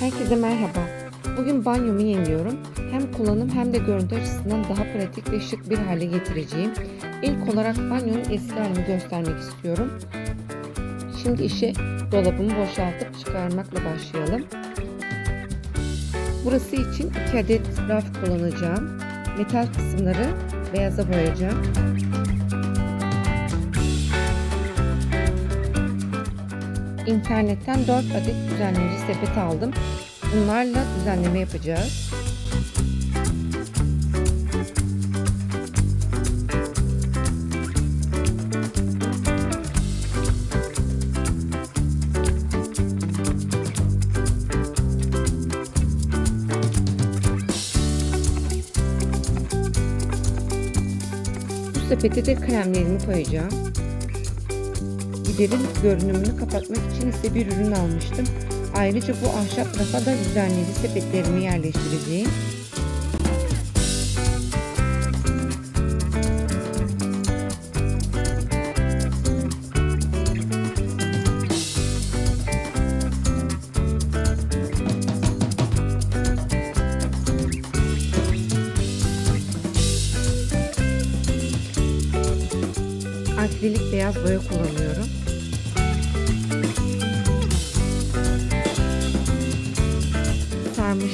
Herkese merhaba. Bugün banyomu yeniliyorum. Hem kullanım hem de görüntü açısından daha pratik ve şık bir hale getireceğim. İlk olarak banyonun eski halini göstermek istiyorum. Şimdi işe dolabımı boşaltıp çıkarmakla başlayalım. Burası için 2 adet raf kullanacağım. Metal kısımları beyaza boyayacağım. İnternetten 4 adet düzenleyici sepet aldım. Bunlarla düzenleme yapacağız. Bu sepete de kremlerimi koyacağım. Giderin görünümünü kapatmak için ise bir ürün almıştım. Ayrıca bu ahşap rafa da düzenleyici sepetlerimi yerleştireceğim. Akrilik beyaz boya kullanıyorum.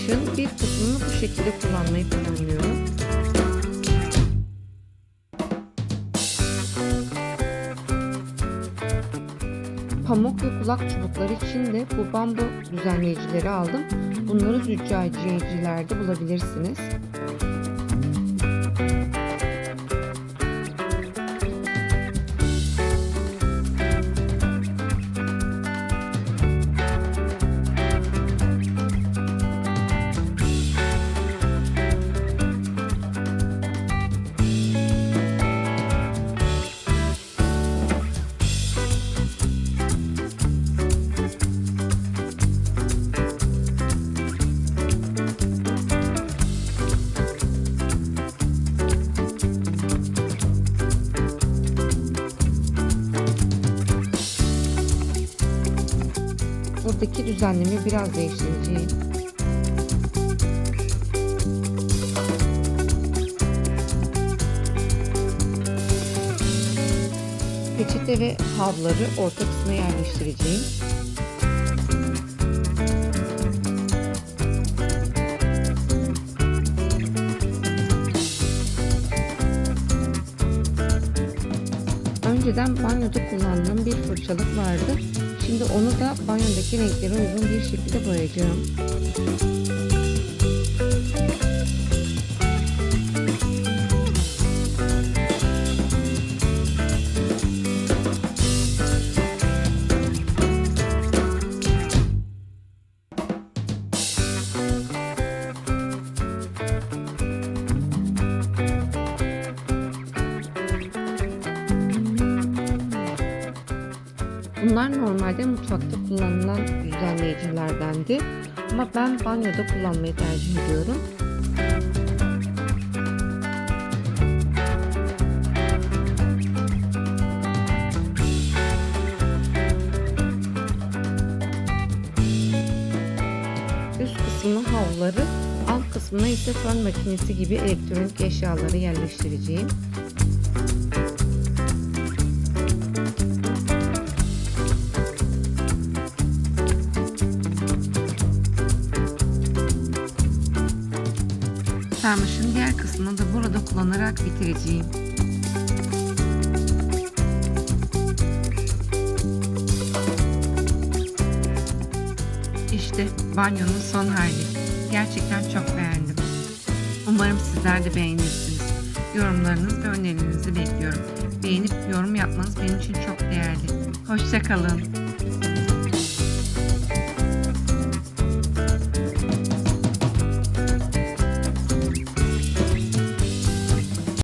Sarmışın bir kısmını bu şekilde kullanmayı planlıyorum. Pamuk ve kulak çubukları için de bu bambu düzenleyicileri aldım. Bunları züccaciyecilerde bulabilirsiniz. Buradaki düzenlemi biraz değiştireceğim. Peçete ve havları orta kısma yerleştireceğim. Önceden banyoda kullandığım bir fırçalık vardı. Şimdi onu da banyodaki renklere uygun bir şekilde boyayacağım. Bunlar normalde mutfakta kullanılan düzenleyicilerdendi. Ama ben banyoda kullanmayı tercih ediyorum. Üst kısmına havluları, alt kısmına ise fön makinesi gibi elektronik eşyaları yerleştireceğim. Sarmışın diğer kısmını da burada kullanarak bitireceğim. İşte banyonun son hali. Gerçekten çok beğendim. Umarım sizler de beğenirsiniz. Yorumlarınız ve önerilerinizi bekliyorum. Beğenip yorum yapmanız benim için çok değerli. Hoşçakalın.